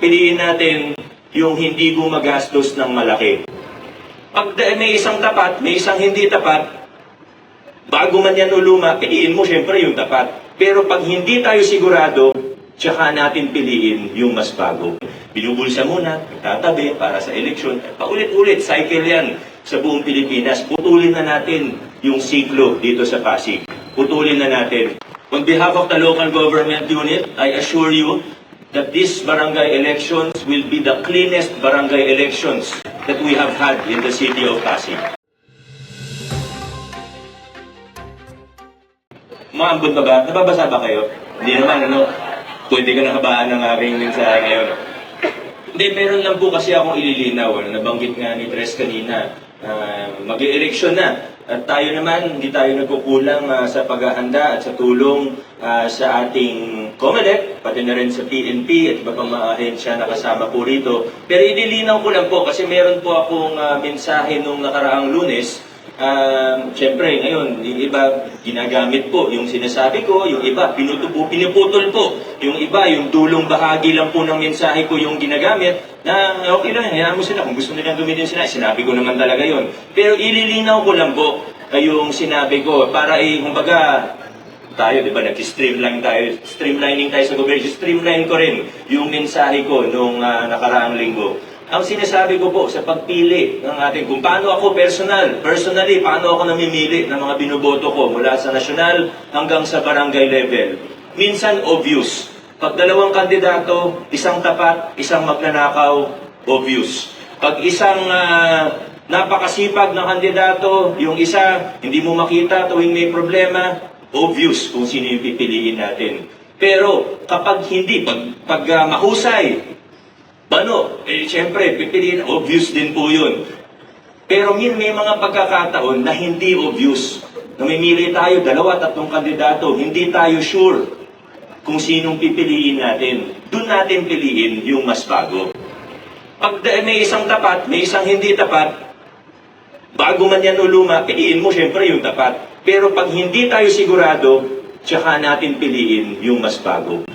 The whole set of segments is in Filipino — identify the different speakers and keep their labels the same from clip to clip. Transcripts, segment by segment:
Speaker 1: piliin natin yung hindi gumagastos ng malaki. Pag may isang tapat, may isang hindi tapat, bago man yan uluma, piliin mo syempre yung tapat. Pero pag hindi tayo sigurado, tsaka natin piliin yung mas bago. Binubulsa muna, tatabi para sa eleksyon. Paulit-ulit, cycle yan sa buong Pilipinas. Putulin na natin yung siklo dito sa Pasig. Putulin na natin. On behalf of the local government unit, I assure you that these barangay elections will be the cleanest barangay elections that we have had in the city of Pasig. Maambon ba ba? Nababasa ba kayo? Hindi naman, ano? Pwede ka nakabaan ng aking mensahe ngayon. Hindi, meron lang po kasi akong ililinaw. Ano, nabanggit nga ni Tres kanina, uh, mag-eleksyon na. At tayo naman, hindi tayo nagkukulang ah, sa paghahanda at sa tulong ah, sa ating COMELEC, pati na rin sa PNP at iba pang mga ahensya na kasama po rito. Pero ililinaw ko lang po kasi meron po akong ah, mensahe nung nakaraang lunes Um, Siyempre, ngayon, yung iba ginagamit po yung sinasabi ko, yung iba pinutupo, pinuputol po. Yung iba, yung dulong bahagi lang po ng mensahe ko yung ginagamit, na okay lang, hayaan mo sila. Kung gusto nilang gamitin sila, sinabi ko naman talaga yon. Pero ililinaw ko lang po ay yung sinabi ko para eh, kumbaga, tayo, di ba, nag-streamline tayo, streamlining tayo sa gobyerno, streamline ko rin yung mensahe ko nung ah, nakaraang linggo. Ang sinasabi ko po sa pagpili ng ating, kung paano ako personal, personally, paano ako namimili ng mga binoboto ko mula sa nasyonal hanggang sa barangay level. Minsan obvious. Pag dalawang kandidato, isang tapat, isang magnanakaw, obvious. Pag isang ah, napakasipag na kandidato, yung isa, hindi mo makita tuwing may problema, obvious kung sino yung pipiliin natin. Pero kapag hindi, pag, pag ah, mahusay, Bano, eh siyempre, pipiliin, obvious din po yun. Pero min may mga pagkakataon na hindi obvious. Namimili tayo, dalawa, tatlong kandidato, hindi tayo sure kung sinong pipiliin natin. Doon natin piliin yung mas bago. Pag may isang tapat, may isang hindi tapat, bago man yan uluma, piliin mo siyempre yung tapat. Pero pag hindi tayo sigurado, tsaka natin piliin yung mas bago.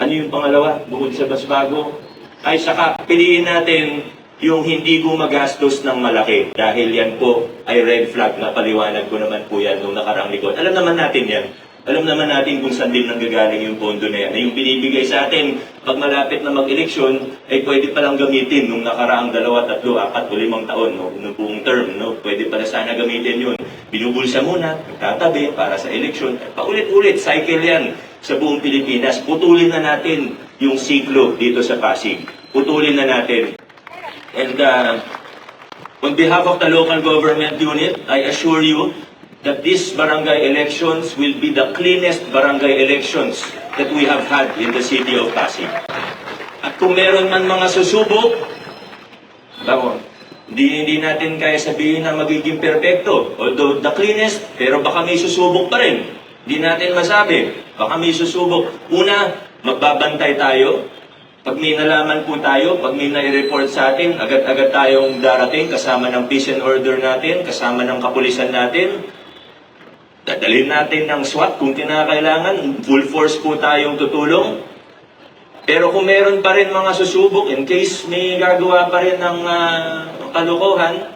Speaker 1: Ano yung pangalawa? Bukod sa mas bago, ay saka piliin natin yung hindi gumagastos ng malaki. Dahil yan po ay red flag na paliwanag ko naman po yan nung nakarang likod. Alam naman natin yan. Alam naman natin kung saan din nanggagaling yung pondo na yan. Na yung binibigay sa atin, pag malapit na mag-eleksyon, ay pwede palang gamitin nung nakaraang dalawa, tatlo, apat o limang taon, no? nung buong term. No? Pwede pala sana gamitin yun. Binubulsa muna, tatabi para sa eleksyon. Paulit-ulit, cycle yan sa buong Pilipinas. Putulin na natin yung siklo dito sa Pasig. Putulin na natin. And uh, on behalf of the local government unit, I assure you that these barangay elections will be the cleanest barangay elections that we have had in the city of Pasig. At kung meron man mga susubok, Tama. Hindi, hindi natin kaya sabihin na magiging perfecto. Although the cleanest, pero baka may susubok pa rin. Hindi natin masabi. Baka may susubok. Una, magbabantay tayo. Pag may nalaman po tayo, pag may nai-report sa atin, agad-agad tayong darating kasama ng peace and order natin, kasama ng kapulisan natin. Dadalhin natin ng SWAT kung kinakailangan. Full force po tayong tutulong. Pero kung meron pa rin mga susubok, in case may gagawa pa rin ng ah, kalokohan,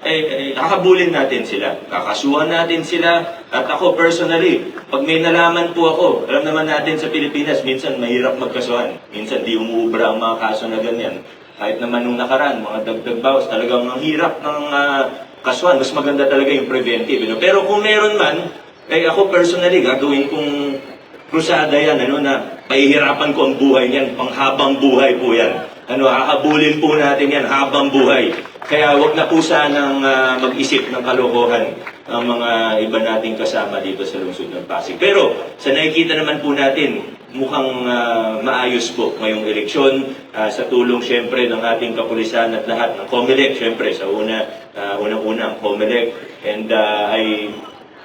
Speaker 1: eh, eh, kakabulin natin sila. Kakasuhan natin sila. At ako personally, pag may nalaman po ako, alam naman natin sa Pilipinas, minsan mahirap magkasuhan. Minsan di umuubra ang mga kaso na ganyan. Kahit naman nung nakaraan, mga dagdag bawas, talagang ang hirap ng ah, kasuhan. Mas maganda talaga yung preventive. you know. Pero kung meron man, eh ako personally, gagawin kong krusada yan, ano na, pahihirapan ko ang buhay niyan, panghabang buhay po yan. Ano, hahabulin po natin yan habang buhay. Kaya wag na po sanang ah, mag-isip ng kalokohan ang mga iba nating kasama dito sa lungsod ng Pasig. Pero sa nakikita naman po natin, mukhang ah, maayos po ngayong eleksyon ah, sa tulong siyempre ng ating kapulisan at lahat ng COMELEC, siyempre sa una, ah, unang-una ang COMELEC. And ah, I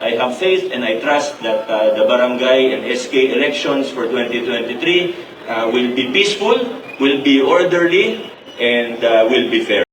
Speaker 1: I have faith and I trust that uh, the barangay and SK elections for 2023 uh, will be peaceful, will be orderly, and uh, will be fair.